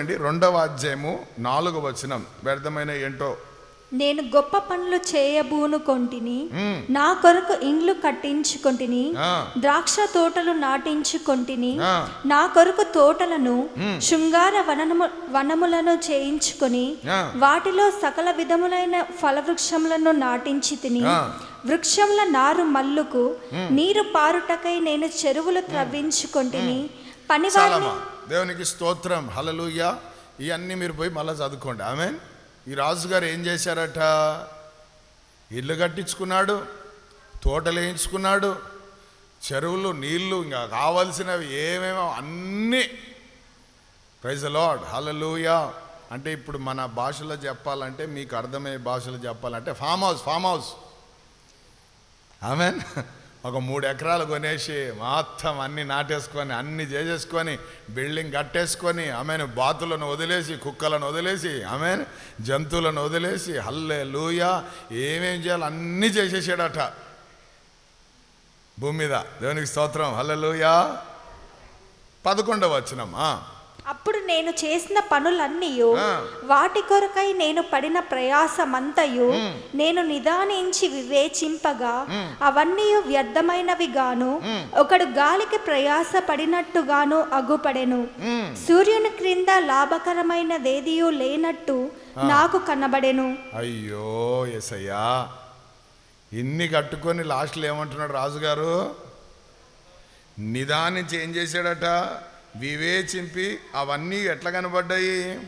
చూడండి రెండవ అధ్యాయము నాలుగవ వచనం వ్యర్థమైన ఏంటో నేను గొప్ప పనులు చేయబూను కొంటిని నా కొరకు ఇండ్లు కట్టించుకొంటిని. ద్రాక్ష తోటలు నాటించుకొంటిని. నా కొరకు తోటలను శృంగార వనము వనములను చేయించుకొని. వాటిలో సకల విధములైన ఫలవృక్షములను నాటించి తిని. వృక్షముల నారు మల్లుకు నీరు పారుటకై నేను చెరువులు త్రవ్వించుకొంటిని పనివారిని దేవునికి స్తోత్రం. హలలుయ ఇవన్నీ మీరు పోయి మళ్ళీ చదువుకోండి. ఆమె ఈ రాజుగారు ఏం చేశారట? ఇల్లు కట్టించుకున్నాడు తోటలు వేయించుకున్నాడు చెరువులు నీళ్ళు ఇంకా కావలసినవి ఏమేమో అన్నీ. ప్రైజ్ లాడ్ హలలుయ అంటే ఇప్పుడు మన భాషలో చెప్పాలంటే మీకు అర్థమయ్యే భాషలో చెప్పాలంటే farm house farm house amen. ఒక మూడు ఎకరాలు కొనేసి మొత్తం అన్ని నాటేసుకొని అన్ని చేసేసుకొని బిల్డింగ్ కట్టేసుకొని ఆమెను బాతులను వదిలేసి కుక్కలను వదిలేసి ఆమెను జంతువులను వదిలేసి హల్లే లూయ ఏమేం చేయాలి అన్నీ చేసేసాడట. భూమి మీద దేవునికి స్తోత్రం హల్లే లూయా పదకొండవ వచనం అప్పుడు నేను చేసిన పనులన్నీ. వాటి కొరకై నేను పడిన ప్రయాసమంతయు నేను నిదానించి వివేచింపగా అవన్నీ వ్యర్థమైనవి గాను ఒకడు గాలికి ప్రయాస పడినట్టుగాను అగుపడెను సూర్యుని క్రింద లాభకరమైనదేదియు లేనట్టు నాకు కనబడెను. అయ్యో ఎసయ్యా ఇన్ని కట్టుకొని లాస్ట్లో ఏమంటున్నాడు రాజుగారు? నిదానించి ఏం చేశాడట? వివేచింపి అవన్నీ ఎట్లా కనబడ్డాయి?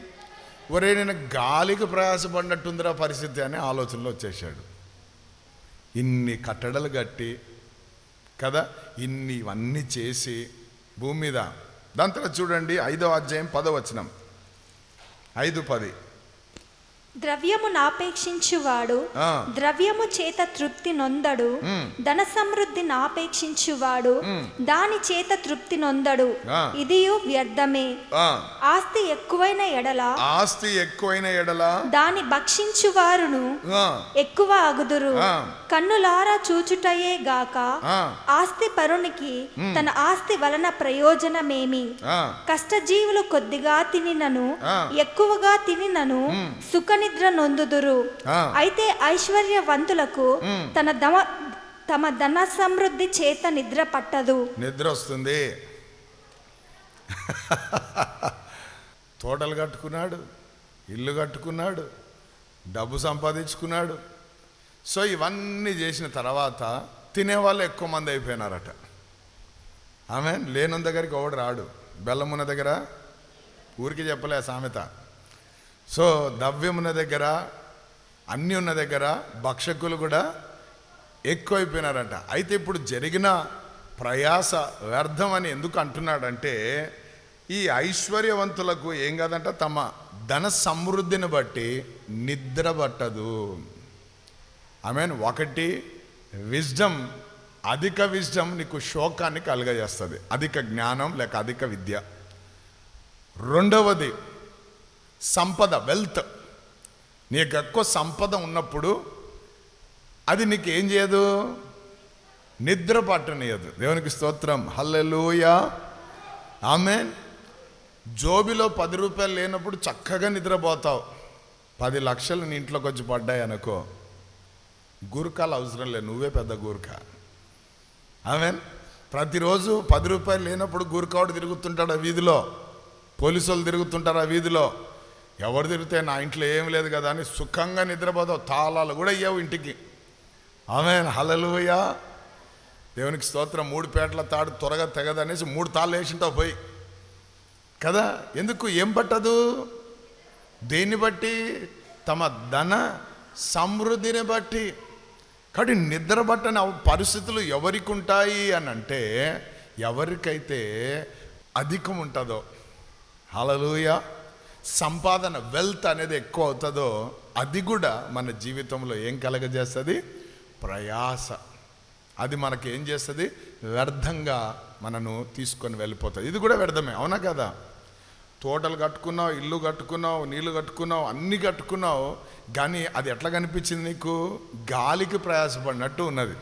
ఒరే నేను గాలికి ప్రయాసపడినట్టుందిరా పరిస్థితి అనే ఆలోచనలో వచ్చేసాడు ఇన్ని కట్టడలు కట్టి కదా ఇన్ని ఇవన్నీ చేసి భూమి మీద. దాని తర్వాత చూడండి ఐదో అధ్యాయం పదవచనం ఐదు పది. ద్రవ్యము నాపేక్షించువాడు ఆ. ద్రవ్యము చేత తృప్తి నొందడు ధన సమృద్ధి నాపేక్షించువాడు దాని చేత తృప్తి నొందడు. ఆ. ఇదియు వ్యర్థమే. ఆస్తి ఎక్కువైన ఎడల ఆస్తి ఎక్కువైన ఎడల. దాని భక్షించువారును ఎక్కువ అగుదురు. కన్నులారా చూచుటయే గాక. ఆస్తి పరునికి తన ఆస్తి వలన ప్రయోజనమేమి? కష్టజీవులు కొద్దిగా తినినను. ఎక్కువగా తినినను సుఖనిద్ర నొందుదురు. అయితే ఐశ్వర్యవంతులకు తన దమ తమ ధన సమృద్ధి చేత నిద్ర పట్టదు. నిద్ర వస్తుంది. తోటలు కట్టుకున్నాడు ఇల్లు కట్టుకున్నాడు డబ్బు సంపాదించుకున్నాడు. సో ఇవన్నీ చేసిన తర్వాత తినేవాళ్ళు ఎక్కువ మంది అయిపోయినారట. ఆమె లేనున్న దగ్గరికి ఒకడు రాడు. బెల్లం ఉన్న దగ్గర? ఊరికి చెప్పలే సామెత. సో ద్రవ్యం ఉన్న దగ్గర అన్నీ ఉన్న దగ్గర భక్షకులు కూడా ఎక్కువైపోయినారట. అయితే ఇప్పుడు జరిగిన ప్రయాస వ్యర్థం అని ఎందుకు అంటున్నాడంటే ఈ ఐశ్వర్యవంతులకు ఏం కాదంట తమ ధన సమృద్ధిని బట్టి నిద్ర పట్టదు. ఐ మీన్ ఒకటి విజ్డమ్ అధిక విజ్డమ్ నీకు శోకాన్ని కలుగజేస్తుంది. అధిక జ్ఞానం లేక అధిక విద్య. రెండవది సంపద వెల్త్ నీకు ఎక్కువ సంపద ఉన్నప్పుడు అది నీకు ఏం చేయదు? నిద్ర పట్టనీయదు. దేవునికి స్తోత్రం. హల్లెలూయా. ఆమె జోబిలో పది రూపాయలు లేనప్పుడు చక్కగా నిద్రపోతావు. పది లక్షలు నీ ఇంట్లోకి వచ్చి పడ్డాయి అనుకో. గురకాలు అవసరం లేదు. నువ్వే పెద్ద గూర్ఖ. ఆమె ప్రతిరోజు పది రూపాయలు లేనప్పుడు గురకాడు తిరుగుతుంటాడు ఆ వీధిలో. పోలీసులు తిరుగుతుంటారు ఆ వీధిలో. ఎవరు తిరిగితే నా ఇంట్లో ఏం లేదు కదా అని సుఖంగా నిద్రపోతావు. తాళాలు కూడా ఇయ్యవు ఇంటికి. ఆమె హలలుయ దేవునికి స్తోత్రం మూడు పేటల తాడు త్వరగా తెగదనేసి మూడు తాళ్ళు వేసింటావు పోయి. కదా ఎందుకు ఏం పట్టదు? దేన్ని బట్టి? తమ ధన సమృద్ధిని బట్టి. కాబట్టి నిద్ర పట్టని పరిస్థితులు ఎవరికి ఉంటాయి అని అంటే ఎవరికైతే అధికం ఉంటుందో హలలుయా సంపాదన వెల్త్ అనేది ఎక్కువ అవుతుందో అది కూడా మన జీవితంలో ఏం కలగజేస్తుంది? ప్రయాస. అది మనకి ఏం చేస్తుంది? వ్యర్థంగా మనను తీసుకొని వెళ్ళిపోతుంది. ఇది కూడా వ్యర్థమే అవునా కదా? తోటలు కట్టుకున్నావు ఇల్లు కట్టుకున్నావు నీళ్ళు కట్టుకున్నావు అన్నీ కట్టుకున్నావు కానీ అది ఎట్లా కనిపించింది నీకు? గాలికి ప్రయాసపడినట్టు ఉన్నది.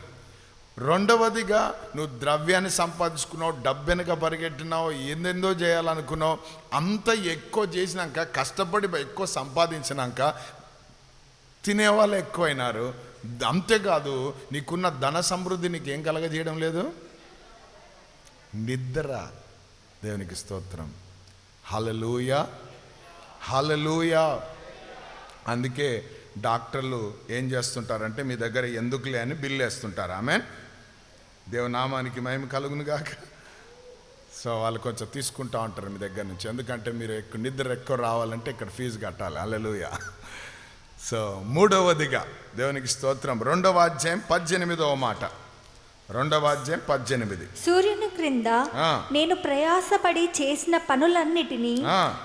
రెండవదిగా నువ్వు ద్రవ్యాన్ని సంపాదించుకున్నావు డబ్బెనక పరిగెట్టినావు ఏందెందో చేయాలనుకున్నావు అంత ఎక్కువ చేసినాక కష్టపడి ఎక్కువ సంపాదించినాక తినేవాళ్ళు ఎక్కువైనారు. అంతేకాదు నీకున్న ధన సమృద్ధి నీకేం కలగజేయడం లేదు? నిద్ర. దేవునికి స్తోత్రం. హలలుయ హలలుయ అందుకే డాక్టర్లు ఏం చేస్తుంటారంటే మీ దగ్గర ఎందుకులే అని బిల్లు వేస్తుంటారు. ఆమె దేవనామానికి మహిమ కలుగును గాక. సో వాళ్ళు కొంచెం తీసుకుంటా ఉంటారు మీ దగ్గర నుంచి. ఎందుకంటే మీరు ఎక్కువ నిద్ర ఎక్కువ రావాలంటే ఇక్కడ ఫీజు కట్టాలి. అల్లెలుయ సో మూడవదిగా దేవునికి స్తోత్రం. రెండవ అధ్యాయం పద్దెనిమిదవ మాట. రెండవ అధ్యాయం పద్దెనిమిది. సూర్యుని క్రింద. నేను ప్రయాసపడి చేసిన పనులన్నిటినీ.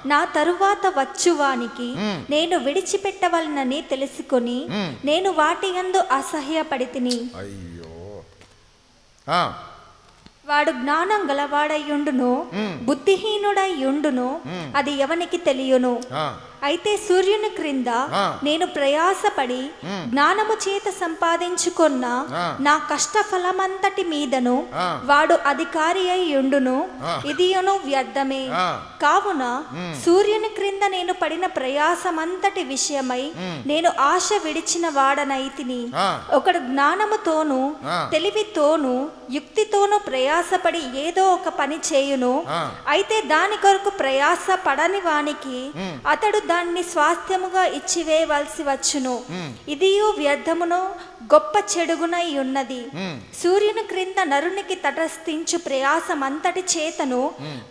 నా తరువాత వచ్చువానికి నేను విడిచిపెట్టవలనని తెలుసుకొని నేను వాటి యందు అసహ్యపడి తిని అయ్యో. వాడు జ్ఞానం గలవాడయ్యుండును బుద్ధిహీనుడయ్యుండును అది ఎవనికి తెలియను? అయితే సూర్యుని క్రింద. నేను ప్రయాసపడి జ్ఞానము చేత సంపాదించుకున్న. నా కష్ట ఫలమంతటి మీదను. వాడు అధికారి అయి ఉండును. ఇదియును వ్యర్థమే. కావున సూర్యుని క్రింద నేను పడిన ప్రయాసమంతటి విషయమై నేను ఆశ విడిచిన వాడనైతిని. ఒకడు జ్ఞానముతోను. తెలివితోను యుక్తితోను ప్రయాసపడి ఏదో ఒక పని చేయును. అయితే దాని కొరకు ప్రయాస పడని వానికి అతడు దాన్ని స్వాస్థ్యముగా ఇచ్చివేయవలసి వచ్చును. ఇదియు వ్యర్థమును గొప్ప చెడుగునై ఉన్నది. సూర్యుని క్రింద నరునికి తటస్థించు ప్రయాసమంతటి చేతను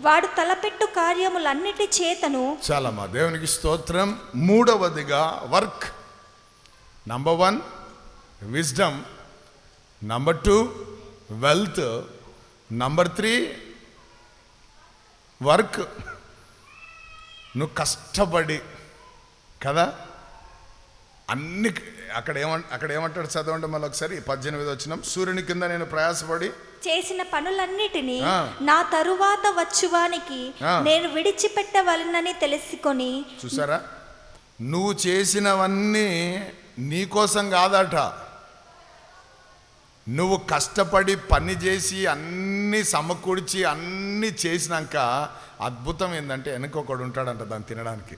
వాడు తలపెట్టు కార్యములన్నిటి చేతను. చాలమ్మా దేవునికి స్తోత్రం. మూడవదిగా work. Number one wisdom number two wealth number three work నువ్వు కష్టపడి కదా అన్ని అక్కడ ఏమంట అక్కడ ఏమంటాడు చదవండి మళ్ళీ ఒకసారి? పద్దెనిమిది వచ్చినాం. సూర్యుని కింద నేను ప్రయాసపడి చేసిన పనులన్నిటినీ. నా తరువాత వచ్చువానికి. నేను విడిచిపెట్టవలనని తెలుసుకొని చూసారా? నువ్వు చేసినవన్నీ నీకోసం కాదట. నువ్వు కష్టపడి పని చేసి అన్నీ సమకూర్చి అన్నీ చేసినాక అద్భుతం ఏంటంటే వెనకొకడు ఉంటాడంట దాన్ని తినడానికి.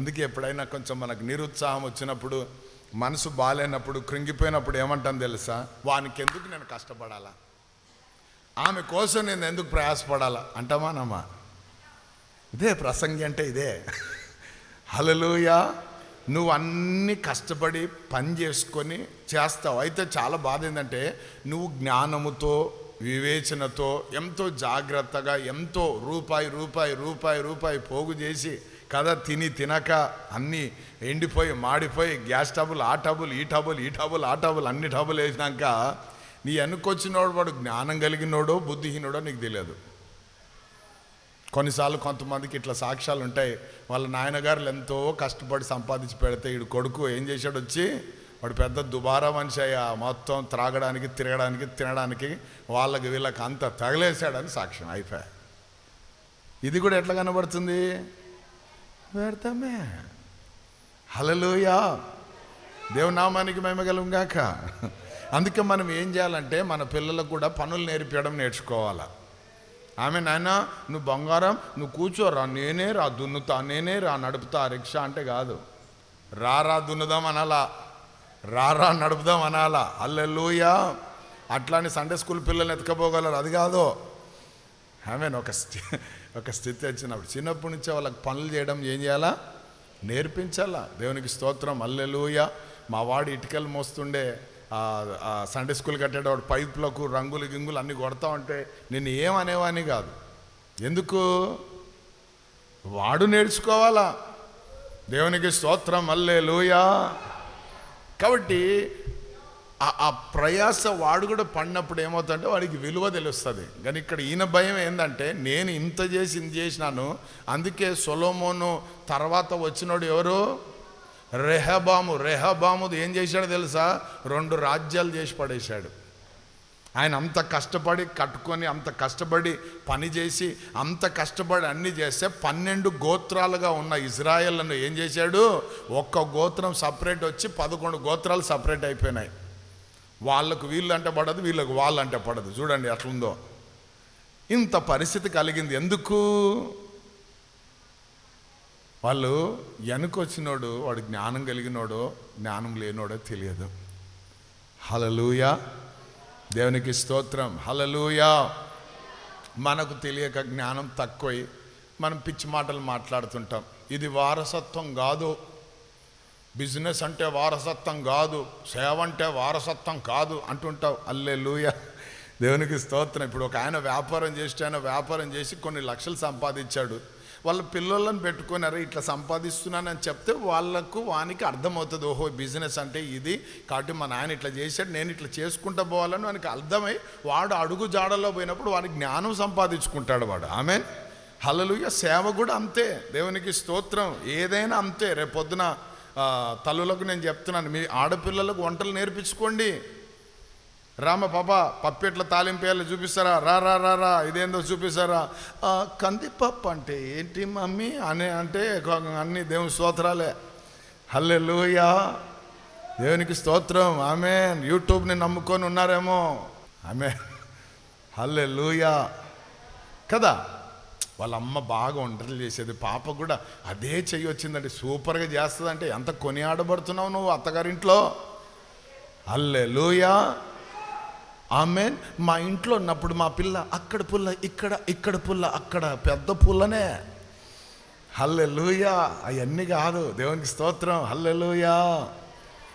అందుకే ఎప్పుడైనా కొంచెం మనకు నిరుత్సాహం వచ్చినప్పుడు మనసు బాగాలేనప్పుడు కృంగిపోయినప్పుడు ఏమంటాను తెలుసా? వానికి ఎందుకు నేను కష్టపడాలా? ఆమె కోసం నేను ఎందుకు ప్రయాసపడాలా? అంటామా నమ్మా ఇదే ప్రసంగి అంటే ఇదే. హలలుయా నువ్వు అన్ని కష్టపడి పని చేసుకొని చేస్తావు. అయితే చాలా బాధ ఏంటంటే నువ్వు జ్ఞానముతో వివేచనతో ఎంతో జాగ్రత్తగా ఎంతో రూపాయి రూపాయి రూపాయి రూపాయి పోగు చేసి కదా తిని తినక అన్నీ ఎండిపోయి మాడిపోయి గ్యాస్ టబుల్ ఆ టబుల్ ఈ టబుల్ ఈ టబుల్ ఆ టబుల్ అన్ని టబుల్ వేసినాక నీ వెనుకొచ్చినోడు వాడు జ్ఞానం కలిగినోడో బుద్ధిహీనోడో నీకు తెలియదు. కొన్నిసార్లు కొంతమందికి ఇట్లా సాక్ష్యాలు ఉంటాయి. వాళ్ళ నాయనగారులు ఎంతో కష్టపడి సంపాదించి పెడితే ఈడు కొడుకు ఏం చేశాడు వచ్చి వాడు పెద్ద దుబారా మనిషి అయ్యా మొత్తం త్రాగడానికి తిరగడానికి తినడానికి వాళ్ళకి వీళ్ళకి అంత తగలేశాడని సాక్ష్యం అయిపోయా ఇది కూడా ఎట్లా కనబడుతుంది? వ్యర్థమే. హలలుయా దేవునామానికి మేమగలంగాక అందుకే మనం ఏం చేయాలంటే మన పిల్లలకు కూడా పనులు నేర్పించడం నేర్చుకోవాలి. ఆమె నాయన నువ్వు బంగారం నువ్వు కూర్చోరా నేనే రా దున్నుతా నేనే రా నడుపుతా రిక్షా అంటే కాదు. రా రా దున్నుదాం అనాలా. రా రా నడుపుదాం అనాలా. అల్లెలుయా అట్లానే సండే స్కూల్ పిల్లల్ని ఎత్తుకపోగలరు అది కాదు. ఆమె ఒక ఒక స్థితి వచ్చినప్పుడు చిన్నప్పటి నుంచే వాళ్ళకి పనులు చేయడం ఏం చేయాలా? నేర్పించాలా? దేవునికి స్తోత్రం అల్లెలుయ మా వాడు ఇటుకలు మోస్తుండే సండే స్కూల్ కట్టేటప్పుడు పైపులకు రంగులు గింగులు అన్నీ కొడతా ఉంటే నేను ఏమనేవాని కాదు. ఎందుకు? వాడు నేర్చుకోవాలా? దేవునికి స్తోత్రం అల్లెలుయా కాబట్టి ఆ- ప్రయాస వాడు కూడా పడినప్పుడు ఏమవుతుందంటే వాడికి విలువ తెలుస్తుంది. కానీ ఇక్కడ ఈయన భయం ఏంటంటే నేను ఇంత చేసి ఇంత చేసినాను అందుకే సొలోమోను తర్వాత వచ్చినోడు ఎవరు? రెహబాము. రెహబాముది ఏం చేశాడో తెలుసా? రెండు రాజ్యాలు చేసి పడేశాడు. ఆయన అంత కష్టపడి కట్టుకొని అంత కష్టపడి పని చేసి అంత కష్టపడి అన్ని చేస్తే పన్నెండు గోత్రాలుగా ఉన్న ఇజ్రాయెల్ను ఏం చేశాడు? ఒక్క గోత్రం సపరేట్ వచ్చి పదకొండు గోత్రాలు సపరేట్ అయిపోయినాయి. వాళ్ళకు వీళ్ళు అంటే పడదు వీళ్ళకు వాళ్ళు అంటే పడదు. చూడండి అట్లుందో ఇంత పరిస్థితి కలిగింది ఎందుకు? వాళ్ళు వెనుకొచ్చినోడు వాడు జ్ఞానం కలిగినోడో జ్ఞానం లేనోడో తెలియదు. హలలుయా దేవునికి స్తోత్రం. హలలుయా మనకు తెలియక జ్ఞానం తక్కువై మనం పిచ్చి మాటలు మాట్లాడుతుంటాం. ఇది వారసత్వం కాదు. బిజినెస్ అంటే వారసత్వం కాదు సేవ అంటే వారసత్వం కాదు అంటుంటావు. అల్లే లూయ దేవునికి స్తోత్రం. ఇప్పుడు ఒక ఆయన వ్యాపారం చేసి ఆయన వ్యాపారం చేసి కొన్ని లక్షలు సంపాదించాడు. వాళ్ళ పిల్లలను పెట్టుకున్నారు ఇట్లా సంపాదిస్తున్నానని చెప్తే వాళ్ళకు వానికి అర్థమవుతుంది. ఓహో బిజినెస్ అంటే ఇది. కాబట్టి మా నాయన ఇట్లా చేశాడు నేను ఇట్లా చేసుకుంటా పోవాలని వానికి అర్థమై వాడు అడుగు జాడలో పోయినప్పుడు వాడి జ్ఞానం సంపాదించుకుంటాడు వాడు. ఆమె హలలుయ సేవ కూడా అంతే. దేవునికి స్తోత్రం. ఏదైనా అంతే. రేపు పొద్దున తల్లులకు నేను చెప్తున్నాను మీ ఆడపిల్లలకు వంటలు నేర్పించుకోండి. రామ పాప పప్పెట్ల తాలింపేయాలి చూపిస్తారా? రా రా రా రా ఇదేందో చూపిస్తారా? కందిపప్పు అంటే ఏంటి మమ్మీ? అని అంటే అన్ని దేవుని స్తోత్రాలే. హల్లే దేవునికి స్తోత్రం. ఆమె యూట్యూబ్ని నమ్ముకొని ఉన్నారేమో. ఆమె హల్లే కదా? వాళ్ళ అమ్మ బాగా వంటలు చేసేది. పాప కూడా అదే చెయ్యి వచ్చిందంటే సూపర్గా చేస్తుందంటే ఎంత కొనియాడబడుతున్నావు నువ్వు అత్తగారింట్లో? అల్లే లూయా ఆమె మా ఇంట్లో ఉన్నప్పుడు మా పిల్ల అక్కడ పుల్ల ఇక్కడ ఇక్కడ పుల్ల అక్కడ పెద్ద పుల్లనే. హల్లే అవన్నీ కాదు. దేవునికి స్తోత్రం. హల్లే లూయా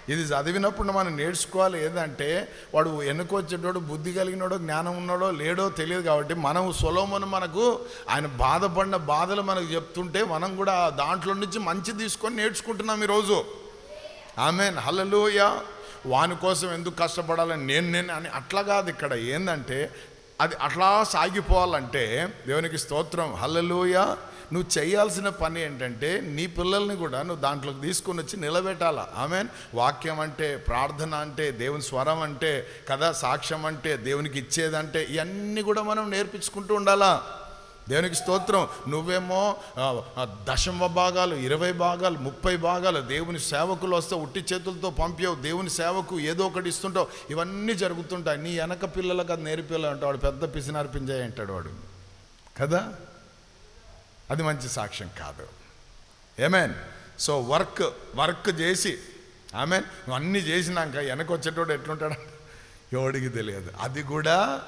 ఇది చదివినప్పుడు మనం నేర్చుకోవాలి. ఏదంటే వాడు వెనుకొచ్చేటోడు బుద్ధి కలిగినోడో జ్ఞానం ఉన్నాడో లేడో తెలియదు కాబట్టి మనం సొలోమను మనకు ఆయన బాధపడిన బాధలు మనకు చెప్తుంటే మనం కూడా దాంట్లో నుంచి మంచి తీసుకొని నేర్చుకుంటున్నాం ఈరోజు. ఆమెన్. హల్లెలూయ. వాని కోసం ఎందుకు కష్టపడాలని నేను నేను అని అట్లా కాదు ఇక్కడ. ఏంటంటే అది అట్లా సాగిపోవాలంటే దేవునికి స్తోత్రం. హల్లెలూయ. నువ్వు చేయాల్సిన పని ఏంటంటే నీ పిల్లల్ని కూడా నువ్వు దాంట్లోకి తీసుకొని వచ్చి నిలబెట్టాలా? ఆమె వాక్యం అంటే ప్రార్థన అంటే దేవుని స్వరం అంటే కదా సాక్ష్యం అంటే దేవునికి ఇచ్చేదంటే ఇవన్నీ కూడా మనం నేర్పించుకుంటూ ఉండాలా? దేవునికి స్తోత్రం. నువ్వేమో దశమ భాగాలు ఇరవై భాగాలు ముప్పై భాగాలు దేవుని సేవకులు వస్తే ఉట్టి చేతులతో పంపావు. దేవుని సేవకు ఏదో ఒకటి ఇస్తుంటావు. ఇవన్నీ జరుగుతుంటాయి. నీ వెనక పిల్లలకు అది నేర్పిల్లంటే వాడు పెద్ద పిసినార్పించాయి అంటాడు వాడు. కదా? అది మంచి సాక్ష్యం కాదు. ఏమేన్ సో వర్క్ వర్క్ చేసి ఆమె నువ్వు అన్నీ చేసినాక వెనక వచ్చేటోడు ఎట్లుంటాడు? ఎవడికి తెలియదు. అది కూడా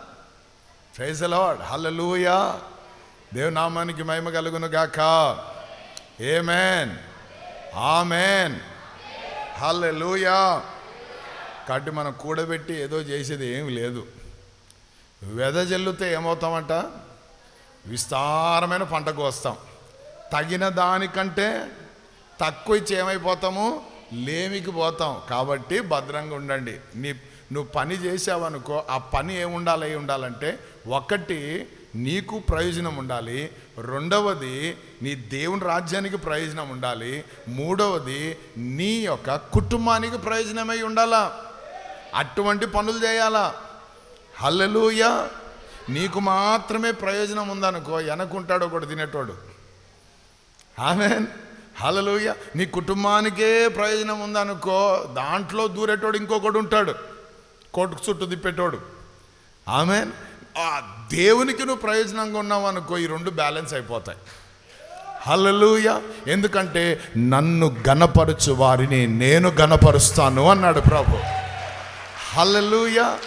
ప్రైజలాడ్ హల్లెలూయా దేవునామానికి మహిమ కలుగును గాక. ఏమేన్ ఆమెన్ హల్లెలూయా కాబట్టి మనం కూడబెట్టి ఏదో చేసేది ఏమి లేదు. వెదజల్లుతే ఏమవుతామంట? విస్తారమైన పంటకు వస్తాం. తగిన దానికంటే తక్కువ ఇచ్చి ఏమైపోతాము? లేమికి పోతాం. కాబట్టి భద్రంగా ఉండండి. నీ నువ్వు పని చేసావనుకో ఆ పని ఏముండాలి ఉండాలంటే ఒకటి నీకు ప్రయోజనం ఉండాలి. రెండవది నీ దేవుని రాజ్యానికి ప్రయోజనం ఉండాలి. మూడవది నీ యొక్క కుటుంబానికి ప్రయోజనమై ఉండాలా? అటువంటి పనులు చేయాలా? హల్లెలూయా! నీకు మాత్రమే ప్రయోజనం ఉందనుకో వెనకుంటాడు ఒకడు తినేటోడు. ఆమె హల్లెలూయా. నీ కుటుంబానికే ప్రయోజనం ఉందనుకో దాంట్లో దూరేటోడు ఇంకొకడు ఉంటాడు. కోటుకు చుట్టూ తిప్పేటోడు. ఆమె ఆ దేవునికి నువ్వు ప్రయోజనంగా ఉన్నావు అనుకో ఈ రెండు బ్యాలెన్స్ అయిపోతాయి. హలలుయ ఎందుకంటే నన్ను గనపరచు వారిని నేను గనపరుస్తాను అన్నాడు ప్రభు. హలలుయా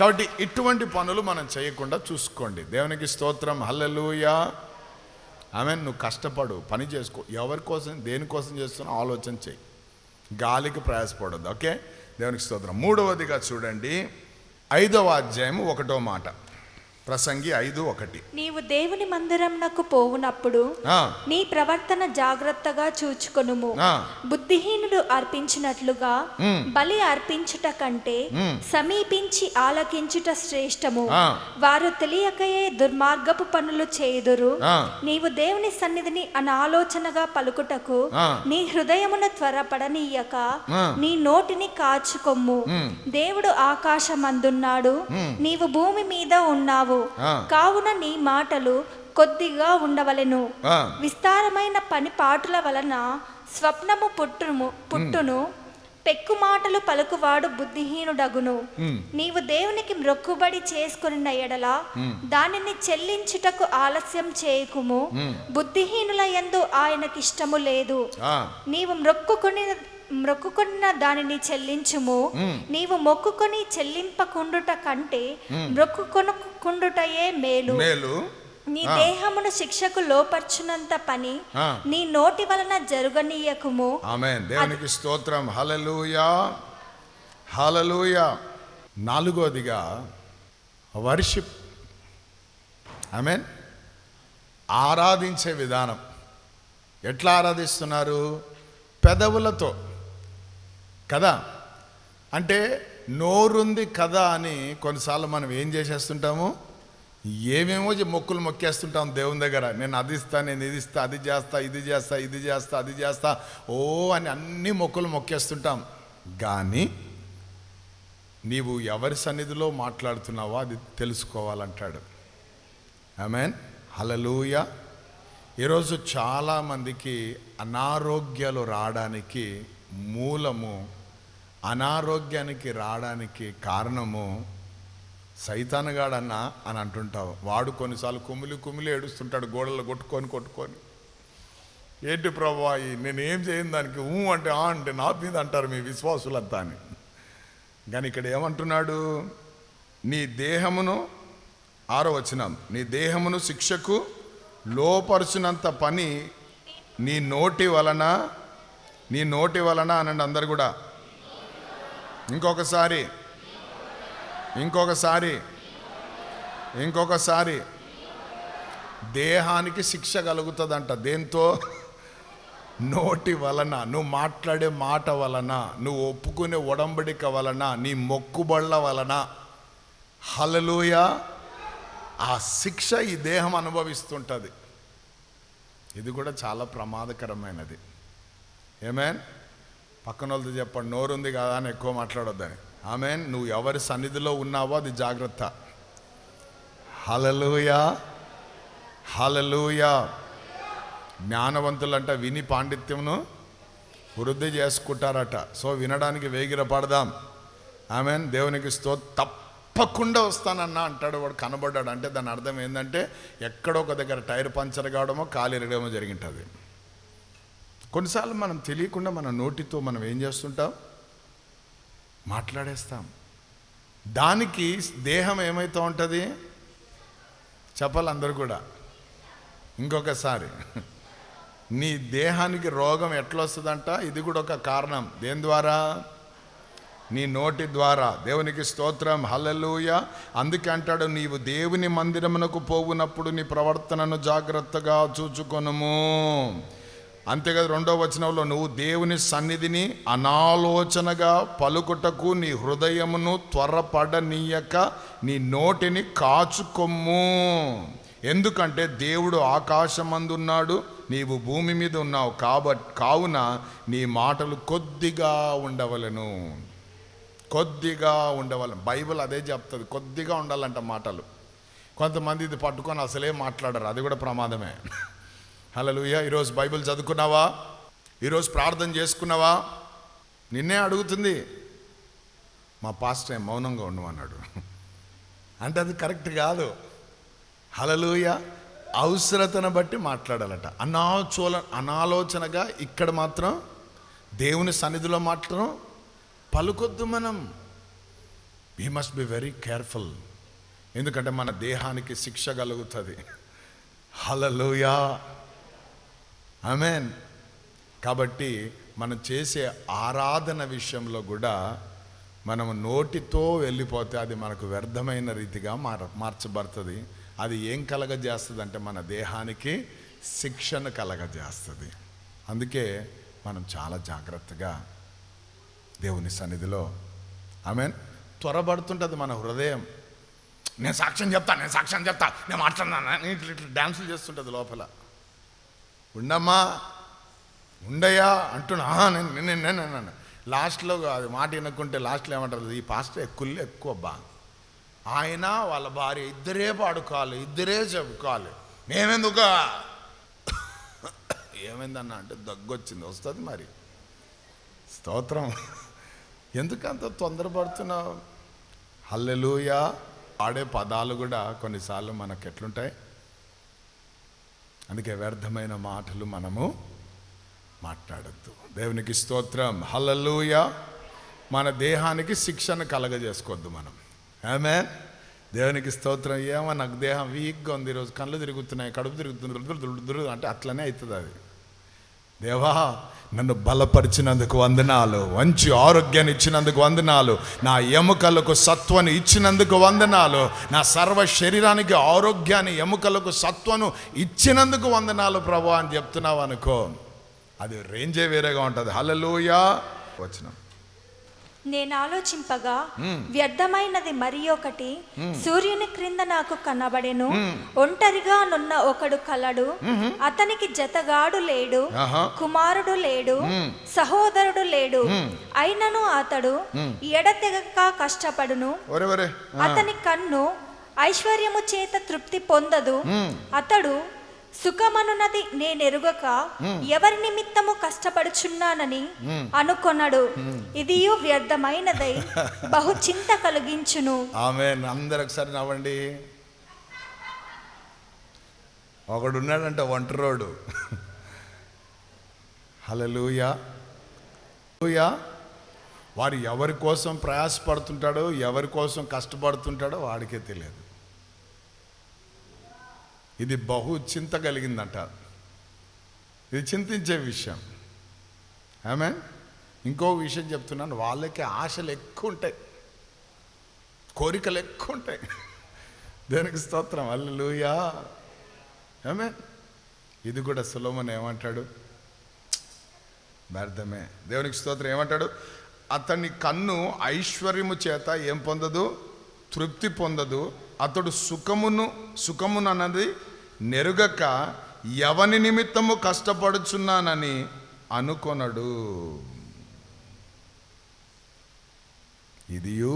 కాబట్టి ఇటువంటి పనులు మనం చేయకుండా చూసుకోండి. దేవునికి స్తోత్రం. హల్లెలూయ. ఆమె నువ్వు కష్టపడు పని చేసుకో. ఎవరి కోసం దేనికోసం చేస్తున్నావు ఆలోచన చేయి. గాలికి ప్రయాసపడద్దు ఓకే? దేవునికి స్తోత్రం. మూడవదిగా చూడండి. ఐదవ అధ్యాయం ఒకటో మాట. ప్రసంగి ఐదు ఒకటి నీవు దేవుని మందిరంనకు పోవునప్పుడు నీ ప్రవర్తన జాగ్రత్తగా చూచుకొనుము. బుద్ధిహీనుడు అర్పించినట్లుగా. బలి అర్పించుట కంటే. సమీపించి ఆలకించుట శ్రేష్టము. వారు తెలియకయే దుర్మార్గపు పనులు చేయుదురు. నీవు దేవుని సన్నిధిని అనాలోచనగా పలుకుటకు. నీ హృదయమును త్వరపడనీయక. నీ నోటిని కాచుకొమ్ము. దేవుడు ఆకాశమందున్నాడు నీవు భూమి మీద ఉన్నావు ఆ. కావున నీ మాటలు కొద్దిగా ఉండవలెను. విస్తారమైన పని పాటుల వలన స్వప్నము పుట్టును. పుట్టును పెక్కు మాటలు పలుకువాడు బుద్ధిహీనుడగును. నీవు దేవునికి మ్రొక్కుబడి చేసుకున్న ఎడల దానిని చెల్లించుటకు ఆలస్యం చేయకుము. బుద్ధిహీనుల యందు ఆయనకిష్టము లేదు. నీవు మ్రొక్కుకొని మ్రొక్కుకున్న దానిని చెల్లించుము. నీవు మొక్కుకొని చెల్లింపకుండుట కంటే మ్రొక్కుకొనుకుండుటయే మేలు. మేలు. నీ దేహమును శిక్షకు లోపర్చునంత పని. నీ నోటి వలన జరుగనీయకుము. ఆమె దేవునికి స్తోత్రం. హలలుయా హలలుయా నాలుగోదిగా వర్షిప్. ఆమెన్. ఆరాధించే విధానం. ఎట్లా ఆరాధిస్తున్నారు? పెదవులతో. కదా? అంటే నోరుంది కదా అని కొన్నిసార్లు మనం ఏం చేసేస్తుంటాము? ఏమేమో మొక్కులు మొక్కేస్తుంటాం దేవుని దగ్గర. నేను అది ఇస్తా నేను ఇది ఇస్తా అది చేస్తా ఇది చేస్తా ఇది చేస్తా అది చేస్తా. ఓ అని అన్ని మొక్కులు మొక్కేస్తుంటాం. కానీ నీవు ఎవరి సన్నిధిలో మాట్లాడుతున్నావో అది తెలుసుకోవాలంటాడు. మీన్ హలలుయ ఈరోజు చాలామందికి అనారోగ్యాలు రావడానికి మూలము అనారోగ్యానికి రావడానికి కారణము సైతానగాడన్నా అని అంటుంటావు. వాడు కొన్నిసార్లు కుమిలి కుమిలి ఏడుస్తుంటాడు గోడలు కొట్టుకొని కొట్టుకొని. ఏంటి ప్రభా నేనేం చేయను దానికి? ఊ అంటే ఆ అంటే నా మీద అంటారు మీ విశ్వాసులంతా అని. కానీ ఇక్కడ ఏమంటున్నాడు? నీ దేహమును ఆరో వచనం నీ దేహమును శిక్షకు లోపరుచినంత పని నీ నోటి వలన నీ నోటి వలన అనండి అందరు కూడా. ఇంకొకసారి. ఇంకొకసారి. ఇంకొకసారి. దేహానికి శిక్ష కలుగుతుందంట. దేంతో? నోటి వలన. నువ్వు మాట్లాడే మాట వలన. నువ్వు ఒప్పుకునే ఒడంబడిక వలన. నీ మొక్కుబళ్ళ వలన. హలలుయ ఆ శిక్ష ఈ దేహం అనుభవిస్తుంటుంది. ఇది కూడా చాలా ప్రమాదకరమైనది. ఏమేన్ పక్కన వాళ్ళతో చెప్పండి నోరుంది కదా అని ఎక్కువ మాట్లాడొద్దని. ఆమెన్ నువ్వు ఎవరి సన్నిధిలో ఉన్నావో అది జాగ్రత్త. హలలుయా హలలుయా జ్ఞానవంతులంట విని పాండిత్యమును వృద్ధి చేసుకుంటారట. సో వినడానికి వేగిర పడదాం. ఆమెన్ దేవునికి స్తో తప్పకుండా వస్తానన్నా అంటాడు వాడు కనబడ్డాడు. అంటే దాని అర్థం ఏంటంటే ఎక్కడో ఒక దగ్గర టైర్ పంచర్ కావడమో కాలు ఎరగడమో జరిగింటుంది. కొన్నిసార్లు మనం తెలియకుండా మన నోటితో మనం ఏం చేస్తుంటాం? మాట్లాడేస్తాం. దానికి దేహం ఏమైతే ఉంటుంది? చెప్పాలి అందరు కూడా. ఇంకొకసారి. నీ దేహానికి రోగం ఎట్లా వస్తుందంట ఇది కూడా ఒక కారణం. దేని ద్వారా? నీ నోటి ద్వారా. దేవునికి స్తోత్రం. హలలుయ అందుకే అంటాడు నీవు దేవుని మందిరమునకు పోవునప్పుడు నీ ప్రవర్తనను జాగ్రత్తగా చూచుకొనుము. అంతేకాదు రెండో వచనంలో నువ్వు దేవుని సన్నిధిని అనాలోచనగా పలుకుటకు నీ హృదయమును త్వరపడనీయక నీ నోటిని కాచుకొమ్ము. ఎందుకంటే దేవుడు ఆకాశమందున్నాడు నీవు భూమి మీద ఉన్నావు కాబట్టి కావున నీ మాటలు కొద్దిగా ఉండవలను. కొద్దిగా ఉండవలను. బైబిల్ అదే చెప్తుంది కొద్దిగా ఉండాలంట మాటలు. కొంతమంది ఇది పట్టుకొని అసలే మాట్లాడరు అది కూడా ప్రమాదమే. హలలుయ ఈరోజు బైబిల్ చదువుకున్నావా? ఈరోజు ప్రార్థన చేసుకున్నావా? నిన్నే అడుగుతుంది మా పాస్టర్ మౌనంగా ఉండమన్నాడు? అంటే అది కరెక్ట్ కాదు. హలలుయ అవసరతను బట్టి మాట్లాడాలట. అనాచోల అనాలోచనగా ఇక్కడ మాత్రం దేవుని సన్నిధిలో మాత్రం పలుకొద్దు మనం. We must be very careful ఎందుకంటే మన దేహానికి శిక్ష కలుగుతుంది. హలలుయా ఆమెన్ కాబట్టి మనం చేసే ఆరాధన విషయంలో కూడా మనం నోటితో వెళ్ళిపోతే అది మనకు వ్యర్థమైన రీతిగా మార మార్చబడుతుంది. అది ఏం కలగజేస్తుంది అంటే మన దేహానికి శిక్షణ కలగజేస్తుంది. అందుకే మనం చాలా జాగ్రత్తగా దేవుని సన్నిధిలో ఆమెన్ త్వరపడుతుంటుంది మన హృదయం. నేను సాక్ష్యం చెప్తా నేను సాక్ష్యం చెప్తా నేను మాట్లాడినా ఇట్లా ఇట్లా డ్యాన్సులు చేస్తుంటుంది లోపల. ఉండమ్మా ఉండయా అంటున్నా. నేను నేను నేను లాస్ట్లో అది మాట వినకుంటే లాస్ట్లో ఏమంటారు? ఈ పాస్టర్ ఎక్కువ ఎక్కువ బా ఆయన వాళ్ళ భార్య ఇద్దరే పాడుకోవాలి ఇద్దరే చెప్పుకోవాలి. మేమెందుక? ఏమైందన్న అంటే దగ్గొచ్చింది. వస్తుంది మరి. స్తోత్రం. ఎందుకంత తొందరపడుతున్నావు? హల్లెలూయా. ఆడే పదాలు కూడా కొన్నిసార్లు మనకు ఎట్లుంటాయి అందుకే వ్యర్థమైన మాటలు మనము మాట్లాడద్దు. దేవునికి స్తోత్రం. హలలుయ మన దేహానికి శిక్షణ కలగజేసుకోవద్దు మనం. ఆమె దేవునికి స్తోత్రం. ఏమో నాకు దేహం వీక్గా ఉంది. ఈరోజు కళ్ళు తిరుగుతున్నాయి కడుపు తిరుగుతుంది దురు దురు అంటే అట్లనే అవుతుంది అది దేవా నన్ను బలపరిచినందుకు వందనాలు మంచి ఆరోగ్యాన్ని ఇచ్చినందుకు వందనాలు నా ఎముకలకు సత్వను ఇచ్చినందుకు వందనాలు నా సర్వ శరీరానికి ఆరోగ్యాన్ని ఎముకలకు సత్వను ఇచ్చినందుకు వందనాలు ప్రభు అని చెప్తున్నావు అనుకో. అది రేంజే వేరేగా ఉంటుంది. హల్లెలూయా. వచ్చినాం నేను ఆలోచింపగా వ్యర్థమైనది మరి ఒకటి సూర్యుని క్రింద నాకు కనబడెను. ఒంటరిగా నున్న ఒకడు కలడు. అతనికి జతగాడు లేడు. కుమారుడు లేడు. సహోదరుడు లేడు. అయినను అతడు. ఎడతెగక కష్టపడును. అతని కన్ను ఐశ్వర్యము చేత తృప్తి పొందదు. అతడు సుఖమనున్నది నేనెరుగక ఎవరి నిమిత్తము కష్టపడుచున్నానని అనుకొనడు. ఇది వ్యర్థమైనదై బహు చింత కలిగించును. ఆమె అందరు ఒకసారి నవ్వండి. ఒకడు ఉన్నాడంట ఒంటరోడు. హలలుయా లూయా వాడు ఎవరి కోసం ప్రయాసపడుతుంటాడో ఎవరి కోసం కష్టపడుతుంటాడో వాడికే తెలియదు. ఇది బహు చింత కలిగిందంట. ఇది చింతించే విషయం. ఆమె ఇంకో విషయం చెప్తున్నాను వాళ్ళకి ఆశలు ఎక్కువ ఉంటాయి. కోరికలు ఎక్కువ ఉంటాయి. దేనికి స్తోత్రం? అల్లుయా ఏమే ఇది కూడా సులభమని ఏమంటాడు? వ్యర్థమే. దేవునికి స్తోత్రం ఏమంటాడు? అతని కన్ను ఐశ్వర్యము చేత ఏం పొందదు? తృప్తి పొందదు. అతడు సుఖమును సుఖమును అన్నది నెరుగక ఎవని నిమిత్తము కష్టపడుచున్నానని అనుకొనడు. ఇదియు?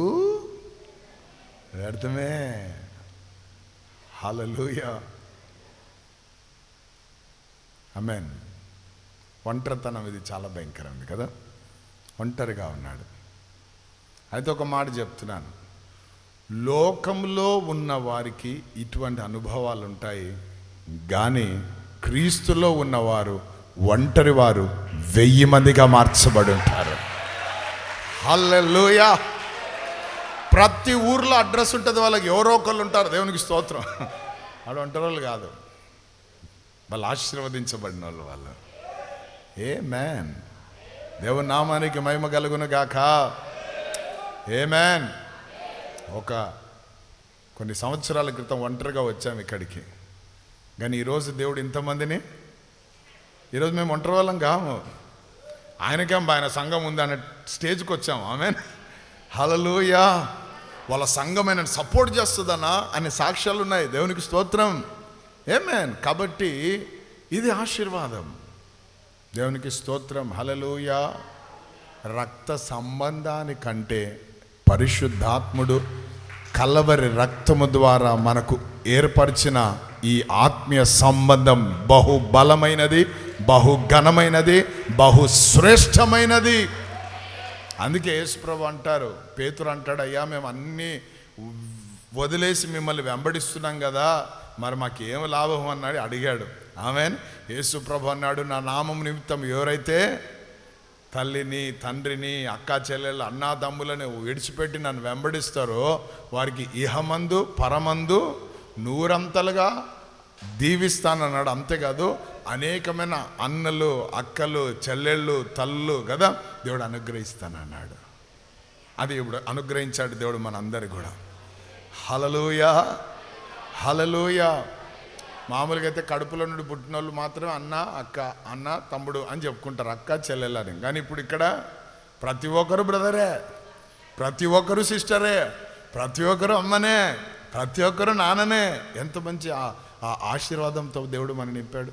వ్యర్థమే. హలలుయ అమెన్ ఒంటరితనం ఇది చాలా భయంకరమైంది కదా? ఒంటరిగా ఉన్నాడు. అయితే ఒక మాట చెప్తున్నాను. లోకంలో ఉన్న వారికి ఇటువంటి అనుభవాలు ఉంటాయి కానీ క్రీస్తులో ఉన్నవారు ఒంటరి వారు వెయ్యి మందిగా మార్చబడి ఉంటారు. హల్లెలూయా! ప్రతి ఊర్లో అడ్రస్ ఉంటుంది వాళ్ళకి ఎవరో ఒకళ్ళు ఉంటారు దేవునికి స్తోత్రం. వాడు ఒంటరి వాళ్ళు కాదు. వాళ్ళు ఆశీర్వదించబడిన వాళ్ళు వాళ్ళు. ఏ మ్యాన్ దేవునామానికి మహిమ కలుగును గాక. ఏ మ్యాన్ ఒక కొన్ని సంవత్సరాల క్రితం ఒంటరిగా వచ్చాం ఇక్కడికి. కానీ ఈరోజు దేవుడు ఇంతమందిని ఈరోజు మేము ఒంటరి వాళ్ళం కాము. ఆయనకేం ఆయన సంఘం ఉంది అనే స్టేజ్కి వచ్చాము ఆమె హలలుయా వాళ్ళ సంఘం ఆయన సపోర్ట్ చేస్తుందన్నా అనే సాక్ష్యాలు ఉన్నాయి. దేవునికి స్తోత్రం. ఏమేన్ కాబట్టి ఇది ఆశీర్వాదం. దేవునికి స్తోత్రం. హలలుయ రక్త సంబంధానికంటే పరిశుద్ధాత్ముడు కలవరి రక్తము ద్వారా మనకు ఏర్పరిచిన ఈ ఆత్మీయ సంబంధం బహు బలమైనది బహు ఘనమైనది బహు శ్రేష్టమైనది అందుకే యేసుప్రభు అంటారు పేతురు అంటాడు అయ్యా మేము అన్నీ వదిలేసి మిమ్మల్ని వెంబడిస్తున్నాం కదా మరి మాకేం లాభం? అన్నాడు అడిగాడు. ఆమెన్. యేసుప్రభు అన్నాడు నా నామం నిమిత్తం ఎవరైతే తల్లిని తండ్రిని అక్కా చెల్లెలు అన్నాదమ్ములని విడిచిపెట్టి నన్ను వెంబడిస్తారో వారికి ఇహమందు పరమందు నూరంతలుగా దీవిస్తానన్నాడు. అంతేకాదు అనేకమైన అన్నలు అక్కలు చెల్లెళ్ళు తల్లు కదా దేవుడు అనుగ్రహిస్తానన్నాడు. అది ఇప్పుడు అనుగ్రహించాడు దేవుడు మనందరి కూడా. హలలుయ హలలుయ మామూలుగా అయితే కడుపులో నుండి పుట్టిన వాళ్ళు మాత్రమే అన్న అక్క అన్న తమ్ముడు అని చెప్పుకుంటారు. అక్క చెల్లెలని కానీ ఇప్పుడు ఇక్కడ ప్రతి ఒక్కరు బ్రదరే ప్రతి ఒక్కరు సిస్టరే ప్రతి ఒక్కరు అమ్మనే ప్రతి ఒక్కరు నాన్ననే. ఎంత మంచి ఆ- ఆశీర్వాదంతో దేవుడు మన నింపాడు.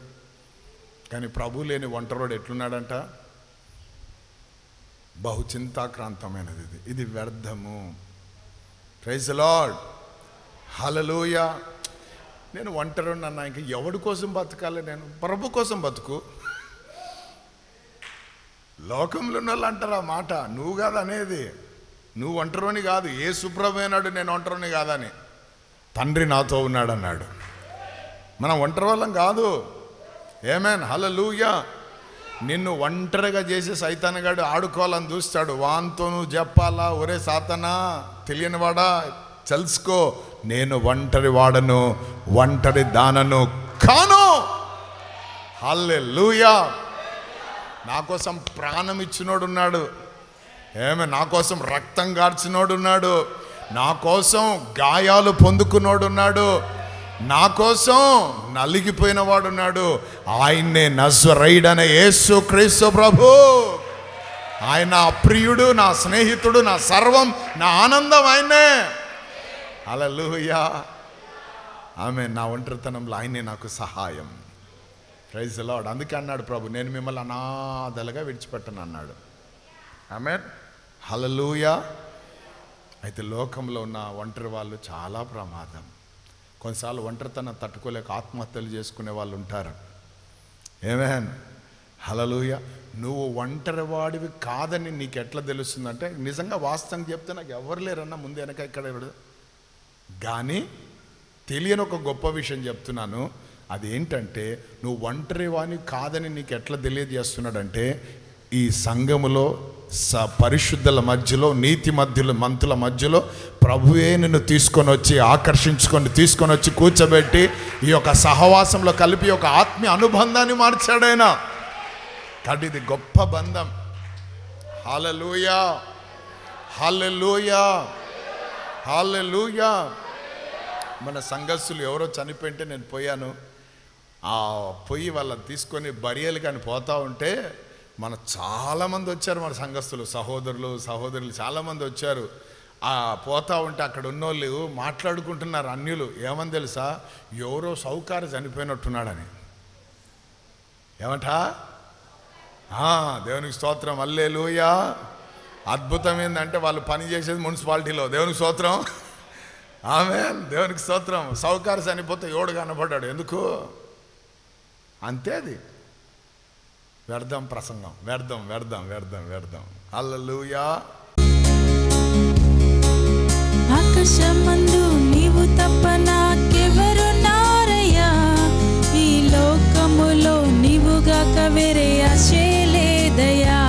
కానీ ప్రభు లేని ఒంటరోడు ఎట్లున్నాడంట? బహుచింతాక్రాంతమైనది ఇది. ఇది వ్యర్థము. ప్రైజ్ లాడ్ హలలోయ నేను ఒంటరి అన్న ఇంకా ఎవడి కోసం బతకాలి నేను? ప్రభు కోసం బతుకు. లోకంలో ఉన్న వాళ్ళు అంటారు ఆ మాట నువ్వు కాదు అనేది. నువ్వు ఒంటరిని కాదు. ఏ సుప్రభైనాడు నేను ఒంటరిని కాదని. తండ్రి నాతో ఉన్నాడు అన్నాడు మనం ఒంటరి వాళ్ళం కాదు. ఏమేన్ హలలుయా నిన్ను ఒంటరిగా చేసి సైతానగాడు ఆడుకోవాలని చూస్తాడు. వాంతో నువ్వు చెప్పాలా ఒరే సాతనా తెలియనివాడా? తెలుసుకో. నేను ఒంటరి వాడను ఒంటరి దానను కాను. హల్లెలూయా. నా కోసం ప్రాణం ఇచ్చినోడున్నాడు. ఏమే నా కోసం రక్తం గార్చినోడున్నాడు. నా కోసం గాయాలు పొందుకున్నోడున్నాడు. నా కోసం నలిగిపోయిన వాడున్నాడు. ఆయన్నే అనే యేసు క్రీస్తు ప్రభు. ఆయన నా ప్రియుడు నా స్నేహితుడు నా సర్వం నా ఆనందం ఆయన్నే. అలలుయా ఆమె నా ఒంటరితనంలో ఆయనే నాకు సహాయం. ప్రైజ్ లాడ్ అందుకే అన్నాడు ప్రభు నేను మిమ్మల్ని అనాథలుగా విడిచిపెట్టను అన్నాడు. ఆమె హలలుయా అయితే లోకంలో ఉన్న ఒంటరి వాళ్ళు చాలా ప్రమాదం. కొన్నిసార్లు ఒంటరితనం తట్టుకోలేక ఆత్మహత్యలు చేసుకునే వాళ్ళు ఉంటారు. ఏమేన్ హలలుయ నువ్వు ఒంటరి వాడివి కాదని నీకు ఎట్లా తెలుస్తుందంటే నిజంగా వాస్తవం చెప్తే నాకు ఎవరు లేరన్నా ముందు వెనక ఇక్కడ ఎవరు? కానీ తెలియని ఒక గొప్ప విషయం చెప్తున్నాను. అదేంటంటే నువ్వు ఒంటరి వాణి కాదని నీకు ఎట్లా తెలియజేస్తున్నాడంటే ఈ సంఘములో స పరిశుద్ధుల మధ్యలో నీతి మధ్యలో మంతుల మధ్యలో ప్రభువే నిన్ను తీసుకొని వచ్చి ఆకర్షించుకొని తీసుకొని వచ్చి కూర్చోబెట్టి ఈ యొక్క సహవాసంలో కలిపి ఒక ఆత్మీయ అనుబంధాన్ని మార్చాడైనా. కాబట్టి ఇది గొప్ప బంధం. హలలుయా హలలుయా హాలెలుయా మన సంఘస్థులు ఎవరో చనిపోయింటే నేను పోయాను. ఆ పొయ్యి వాళ్ళని తీసుకొని బరియలు కానీ పోతా ఉంటే మన చాలామంది వచ్చారు మన సంఘస్థులు. సహోదరులు సహోదరులు చాలామంది వచ్చారు. ఆ పోతా ఉంటే అక్కడ ఉన్నోళ్ళు మాట్లాడుకుంటున్నారు అన్యులు. ఏమని తెలుసా? ఎవరో సౌకారు చనిపోయినట్టున్నాడని. ఏమంటా? దేవునికి స్తోత్రం. అల్లేలుయా అద్భుతం ఏంటంటే వాళ్ళు పని చేసేది మున్సిపాలిటీలో. దేవునికి స్తోత్రం. ఆమె దేవునికి స్తోత్రం. సౌకర్యం చనిపోతే ఎవడు కనబడ్డాడు? ఎందుకు? అంతే అది. వ్యర్థం ప్రసంగం. వ్యర్థం వ్యర్థం వ్యర్థం వ్యర్థం. అల్లలుయా ఆకాశమందు నీవు తప్ప నాకెవరున్నారయ్యా ఈ లోకములో నీవుగాక వేరే ఆశలేదయా